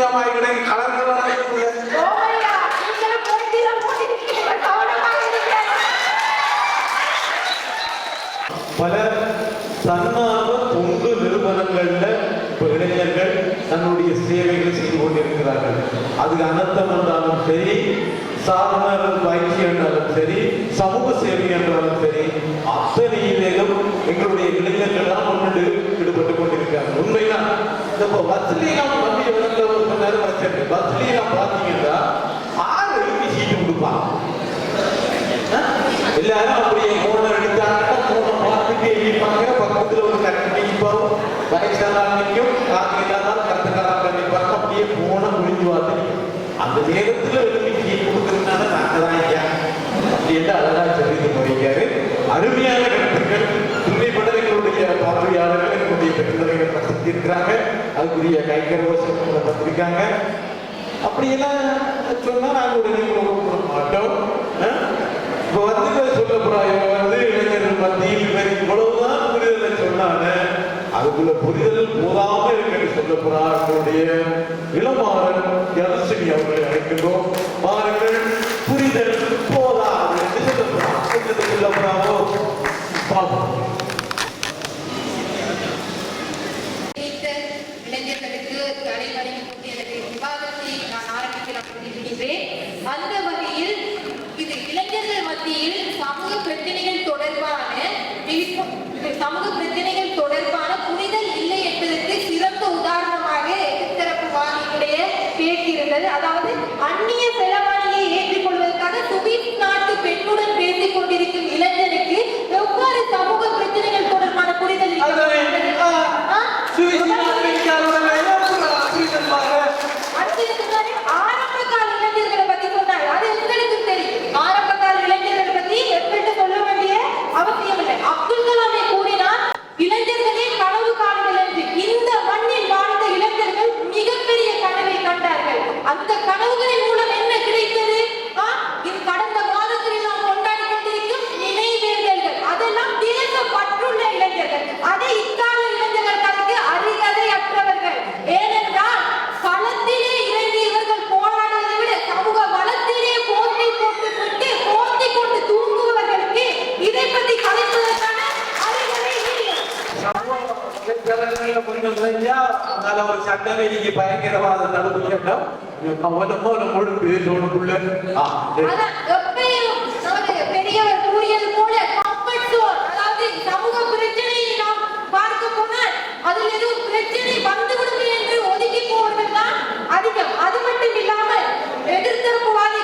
கவனமாக இருங்க. பல தன்னார்வ தொண்டு நிறுவனங்கள்ல இப்ப இளைஞர்கள் தன்னுடைய சேவைகளை செய்து கொண்டிருக்கிறார்கள். அது அனர்த்தம் என்றாலும் சரி சாரணர் பயிற்சி என்றாலும் சரி சமூக சேவை என்றாலும் சரி அத்தனையிலும் எங்களுடைய இளைஞர்கள் தான் முன்னெடு ஈடுபட்டு கொண்டிருக்கிறார்கள். உண்மைதான். இந்த ஒரு மணி நேரம் பார்த்தீங்கன்னா ஆறு சீட்டு எல்லாரும் அப்படியே மோனர் அடித்தாங்கன்னா மோனம் பார்த்துட்டு பக்கத்துல ஒரு கரண்ட் நிற்பாரு வயசான நிற்கும் காத்து இல்லாதாலும் நிற்பாங்க அப்படியே போன முடிஞ்சு பார்த்து அந்த நேரத்துல எழுதி கீ கொடுக்கறதுனால நாங்க தான் ஐயா. அப்படி அழகா சொல்லிட்டு போயிருக்காரு. அருமையான கருத்துக்கள் துணைப்பட எங்களுடைய பார்வையாளர்கள் எங்களுடைய பெருந்தலைகள் பத்தி இருக்கிறாங்க அதுக்குரிய கைகரவசம் இருக்காங்க. அப்படியெல்லாம் சொன்னால் நாங்கள் ஒரு உடனே கொடுக்க மாட்டோம். இப்போ வந்து சொல்ல வந்து இளைஞர்கள் மத்தியில் இவ்வளவுதான் புரிதலை சொன்னாங்க. அதுக்குள்ள புரிதல் போதாம இருக்கிறது சொல்ல போறார் எங்களுடைய இளமாறன் யதசினி அவர்களை அழைக்கின்றோம். பாருங்கள் புரிதல் போதாது. என்று சொல்ல போறாங்க சொல்ல போறாரோ பார்ப்போம். ஆரம்பிக்கலாம் அந்த வகையில் இது இளைஞர்கள் மத்தியில் சமூக பிரச்சனைகள் தொடர்பான சமூக பிரச்சனைகள் தொடர்பான புரிதல் இல்லை என்பதற்கு சிறந்த உதாரணமாக எதிர்த்தரப்பு வாதியுடைய பேச்சு இருந்தது அதாவது அந்நிய செலவாணியை ஏற்றுக்கொள்வதற்காக சுவிஸ் நாட்டு பெண்ணுடன் பேசிக் கொண்டிருக்கும் இளைஞருக்கு எவ்வாறு அதனால ஒரு சட்டம் பயங்கரவாத தடுப்பு சட்டம். கவனமோ நம்மோடு பேசணுக்குள்ள ஆ பெரியவர் கூறியது போல comfort zone, அதாவது சமூக பிரச்சனையை நாம் பார்க்க போனால் அதில் பிரச்சனை என்று ஒதுக்கி போவர்கள் தான் அதிகம். அது மட்டும் இல்லாமல் எதிர்த்தரப்புவாதி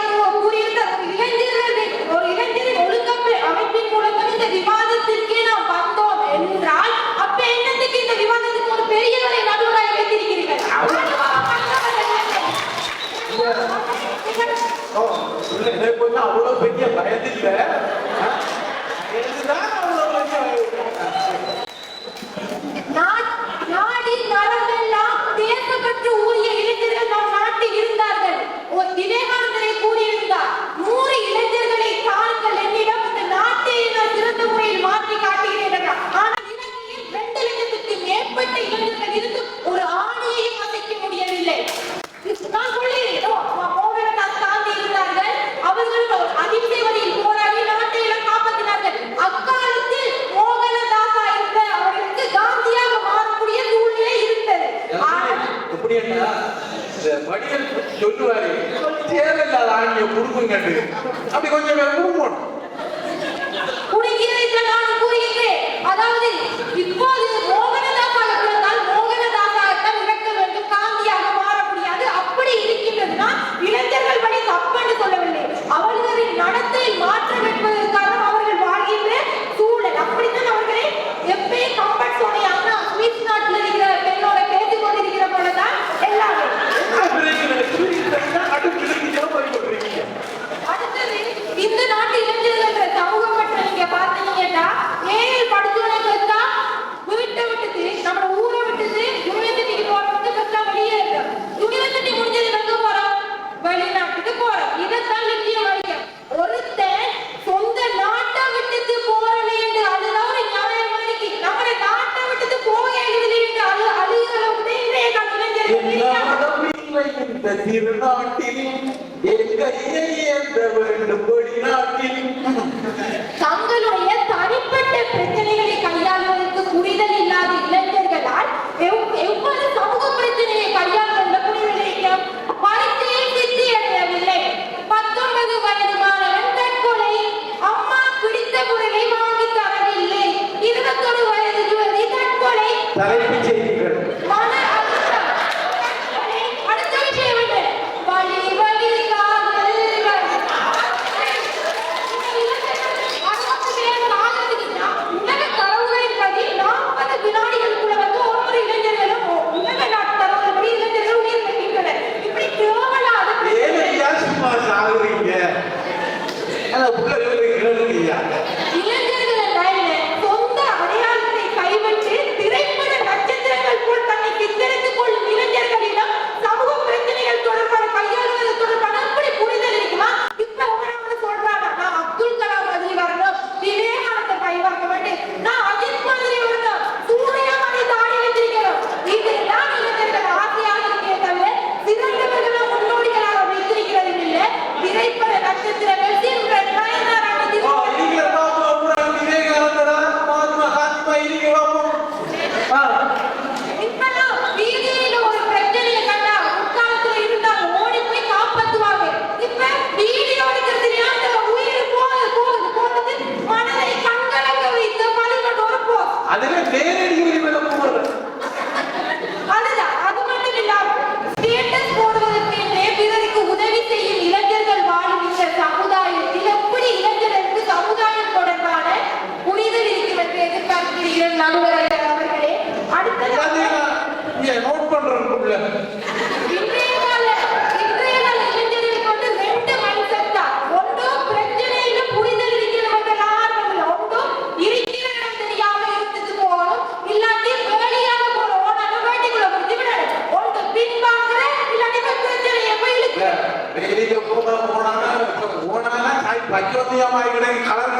இந்த திருநாட்டில் என் கையை ஏந்த வேண்டும் வெளிநாட்டில் தங்களுடைய വൈക്കോത്ത് ഞാൻ വായിക്കണമെങ്കിൽ കളർ